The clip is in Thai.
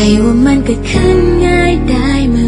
ช่ว่ามันก็ขึ้นง่ายได้เมื่อ